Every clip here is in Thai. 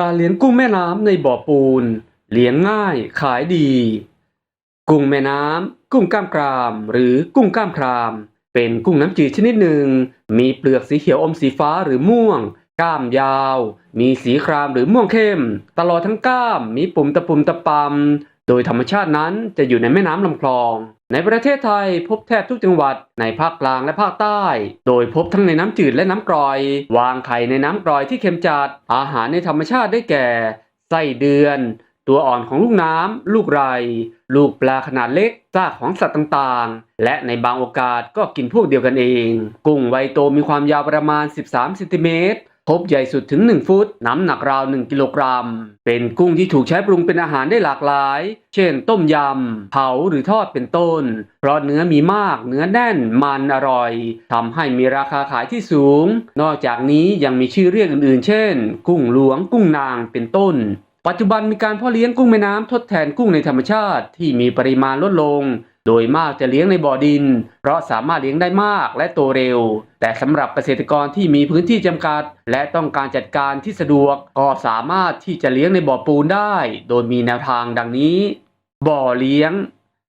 การเลี้ยงกุ้งแม่น้ำในบ่อปูน เลี้ยงง่ายขายดี กุ้งแม่น้ำ กุ้งกล้ามกราม หรือกุ้งกล้ามคราม เป็นกุ้งน้ำจืดชนิดหนึ่ง มีเปลือกสีเขียวอมสีฟ้าหรือม่วงกล้ามยาว มีสีครามหรือม่วงเข้ม ตลอดทั้งกล้ามมีปุ่มตะปุ่มตะปำโดยธรรมชาตินั้นจะอยู่ในแม่น้ำลำคลอง ในประเทศไทยพบแทบทุกจังหวัดในภาคกลางและภาคใต้ โดยพบทั้งในน้ำจืดและน้ำกร่อย วางไข่ในน้ำกร่อยที่เค็มจัด อาหารในธรรมชาติได้แก่ ไส้เดือน ตัวอ่อนของลูกน้ำ ลูกไร ลูกปลาขนาดเล็ก ซากของสัตว์ต่างๆ และในบางโอกาสก็กินพวกเดียวกันเอง กุ้งไวโตมีความยาวประมาณ 13เซนติเมตร พบใหญ่สุดถึง 1 ฟุต น้ำหนักราว 1 กิโลกรัม เป็นกุ้งที่ถูกใช้ปรุงเป็นอาหารได้หลากหลาย เช่น ต้มยำ เผาหรือทอดเป็นต้น เพราะเนื้อมีมาก เนื้อแน่น มันอร่อย ทำให้มีราคาขายที่สูง นอกจากนี้ยังมีชื่อเรียกอื่นๆ เช่น กุ้งหลวง กุ้งนาง เป็นต้น ปัจจุบันมีการเพาะเลี้ยงกุ้งแม่น้ำทดแทนกุ้งในธรรมชาติที่มีปริมาณลดลง โดยมากจะเลี้ยงในบ่อดิน เพราะสามารถเลี้ยงได้มากและโตเร็ว แต่สำหรับเกษตรกรที่มีพื้นที่จำกัด และต้องการจัดการที่สะดวกก็สามารถที่จะเลี้ยงในบ่อปูนได้ โดยมีแนวทางดังนี้ บ่อเลี้ยง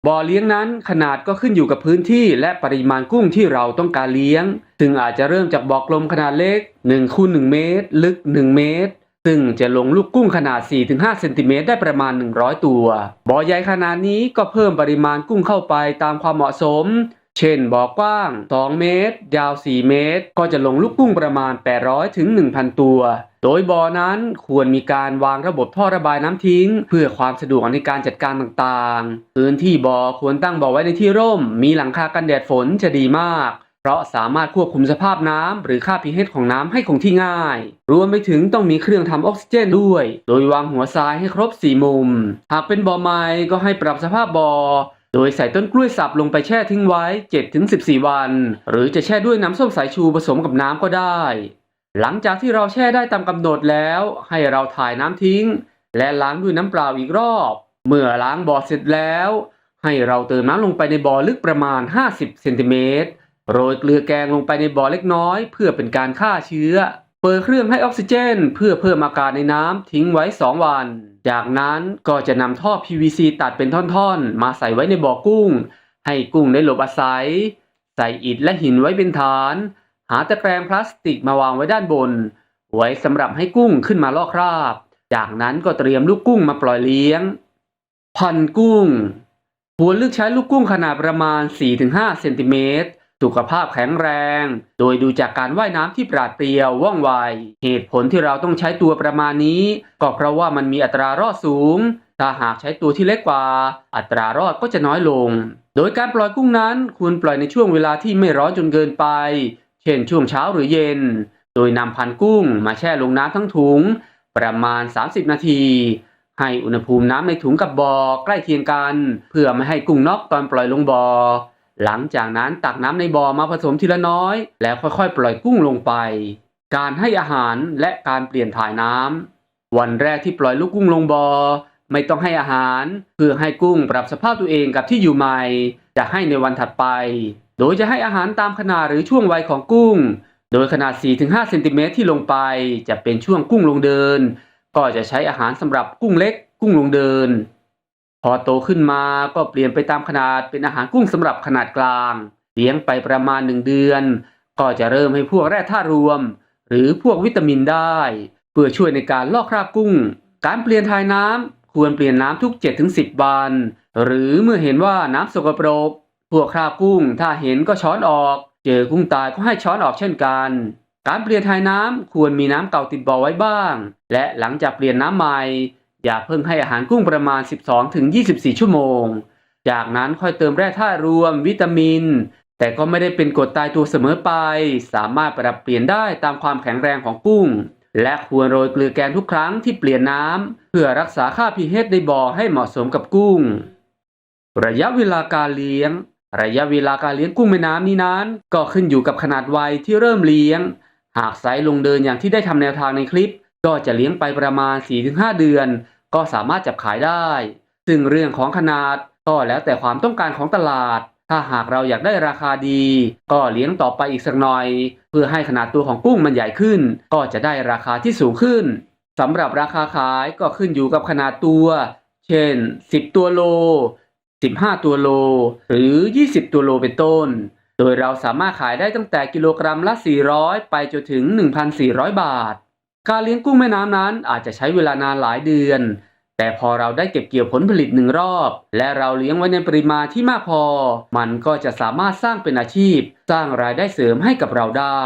บ่อเลี้ยงนั้นขนาดก็ขึ้นอยู่กับพื้นที่และปริมาณกุ้งที่เราต้องการเลี้ยง ซึ่งอาจจะเริ่มจากบ่อกลมขนาดเล็ก1คูณ1เมตร ลึก 1 เมตร ซึ่งจะลงลูกกุ้งขนาด 4-5 เซนติเมตรได้ประมาณ 100 ตัว บ่อใหญ่ขนาดนี้ก็เพิ่มปริมาณกุ้งเข้าไปตามความเหมาะสม เช่นบ่อกว้าง 2 เมตร ยาว 4 เมตร ก็จะลงลูกกุ้งประมาณ 800 ถึง 1,000 ตัว โดยบ่อนั้นควรมีการวางระบบท่อระบายน้ำทิ้ง เพื่อความสะดวกในการจัดการต่างๆ พื้นที่บ่อควรตั้งบ่อไว้ในที่ร่ม มีหลังคากันแดดฝนจะดีมาก เพราะสามารถควบคุมสภาพน้ำหรือค่า pH ของน้ำให้คงที่ง่าย รวมไปถึงต้องมีเครื่องทำออกซิเจนด้วย โดยวางหัวทรายให้ครบ 4 มุม หากเป็นบ่อไม้ก็ให้ปรับสภาพบ่อโดยใส่ต้นกล้วยสับลงไปแช่ทิ้งไว้ 7-14 วัน หรือจะแช่ด้วยน้ำส้มสายชูผสมกับน้ำก็ได้ หลังจากที่เราแช่ได้ตามกำหนดแล้ว ให้เราถ่ายน้ำทิ้ง และล้างด้วยน้ำเปล่าอีกรอบ เมื่อล้างบ่อเสร็จแล้ว ให้เราเติมน้ำลงไปในบ่อลึกประมาณ 50 เซนติเมตร โรยเกลือแกงลงไปในบ่อเล็กน้อย เพื่อเป็นการฆ่าเชื้อ เปิดเครื่องให้ออกซิเจน เพื่อเพิ่มอากาศในน้ำทิ้งไว้ 2 วัน จากนั้นก็จะนำท่อ PVC ตัดเป็นท่อนๆ มาใส่ไว้ในบ่อกุ้ง ให้กุ้งได้หลบอาศัย ใส่อิฐและหินไว้เป็นฐาน หาตะแกรงพลาสติกมาวางไว้ด้านบน ไว้สำหรับให้กุ้งขึ้นมาลอกคราบ จากนั้นก็เตรียมลูกกุ้งมาปล่อยเลี้ยง พันกุ้งควรเลือกใช้ลูกกุ้งขนาดประมาณ 4-5 เซนติเมตร สุขภาพแข็งแรง โดยดูจากการว่ายน้ำที่ปราดเปรียวว่องไว เหตุผลที่เราต้องใช้ตัวประมาณนี้ ก็เพราะว่ามันมีอัตรารอดสูง ถ้าหากใช้ตัวที่เล็กกว่า อัตรารอดก็จะน้อยลง โดยการปล่อยกุ้งนั้นควรปล่อยในช่วงเวลาที่ไม่ร้อนจนเกินไป เช่นช่วงเช้าหรือเย็น โดยนำพันกุ้งมาแช่ลงน้ำทั้งถุง ประมาณ 30 นาทีให้อุณหภูมิน้ำในถุงกับบ่อใกล้เคียงกัน เพื่อไม่ให้กุ้งนอกตอนปล่อยลงบ่อ หลังจากนั้นตักน้ำในบ่อมาผสมทีละน้อย แล้วค่อยๆ ปล่อยกุ้งลงไป การให้อาหารและการเปลี่ยนถ่ายน้ำวันแรกที่ปล่อยลูกกุ้งลงบ่อไม่ต้องให้อาหารเพื่อให้กุ้งปรับสภาพตัวเองกับที่อยู่ใหม่ จะให้ในวันถัดไป โดยจะให้อาหารตามขนาดหรือช่วงวัยของกุ้ง โดยขนาด 4-5 เซนติเมตรที่ลงไปจะเป็นช่วงกุ้งลงเดิน ก็จะใช้อาหารสำหรับกุ้งเล็ก กุ้งลงเดิน พอโตขึ้นมาก็เปลี่ยนไปตามขนาดเป็นอาหารกุ้งสำหรับขนาดกลาง เลี้ยงไปประมาณหนึ่งเดือน ก็จะเริ่มให้พวกแร่ธาตุรวม หรือพวกวิตามินได้ เพื่อช่วยในการลอกคราบกุ้ง การเปลี่ยนถ่ายน้ำควรเปลี่ยนน้ำทุก 7-10 วัน หรือเมื่อเห็นว่าน้ำสกปรก พวกคราบกุ้งถ้าเห็นก็ช้อนออก เจอกุ้งตายก็ให้ช้อนออกเช่นกัน การเปลี่ยนถ่ายน้ำควรมีน้ำเก่าติดบ่อไว้บ้าง และหลังจากเปลี่ยนน้ำใหม่ อย่าเพิ่งให้อาหารกุ้งประมาณ 12-24 ชั่วโมง จากนั้นค่อยเติมแร่ธาตุรวม วิตามิน แต่ก็ไม่ได้เป็นกฎตายตัวเสมอไป สามารถปรับเปลี่ยนได้ตามความแข็งแรงของกุ้ง และควรโรยเกลือแกงทุกครั้งที่เปลี่ยนน้ำเพื่อรักษาค่า pH ในบ่อให้เหมาะสมกับกุ้ง ระยะเวลาการเลี้ยง ระยะเวลาการเลี้ยงกุ้งแม่น้ำนี้นั้น ก็ขึ้นอยู่กับขนาดวัยที่เริ่มเลี้ยง หากไซส์ลงเดินอย่างที่ได้ทำแนวทางในคลิป ก็จะเลี้ยงไปประมาณ 4-5 เดือน ก็สามารถจับขายได้ ซึ่งเรื่องของขนาดก็แล้วแต่ความต้องการของตลาด ถ้าหากเราอยากได้ราคาดี ก็เลี้ยงต่อไปอีกสักหน่อย เพื่อให้ขนาดตัวของกุ้งมันใหญ่ขึ้น ก็จะได้ราคาที่สูงขึ้นสำหรับราคาขายก็ขึ้นอยู่กับขนาดตัว เช่น 10 ตัวโล 15 ตัวโล หรือ 20 ตัวโลเป็นต้น โดยเราสามารถขายได้ตั้งแต่กิโลกรัมละ 400 ไปจนถึง 1,400 บาท การเลี้ยงกุ้งแม่น้ำนั้นอาจจะใช้เวลานานหลายเดือน แต่พอเราได้เก็บเกี่ยวผลผลิตหนึ่งรอบ และเราเลี้ยงไว้ในปริมาณที่มากพอ มันก็จะสามารถสร้างเป็นอาชีพ สร้างรายได้เสริมให้กับเราได้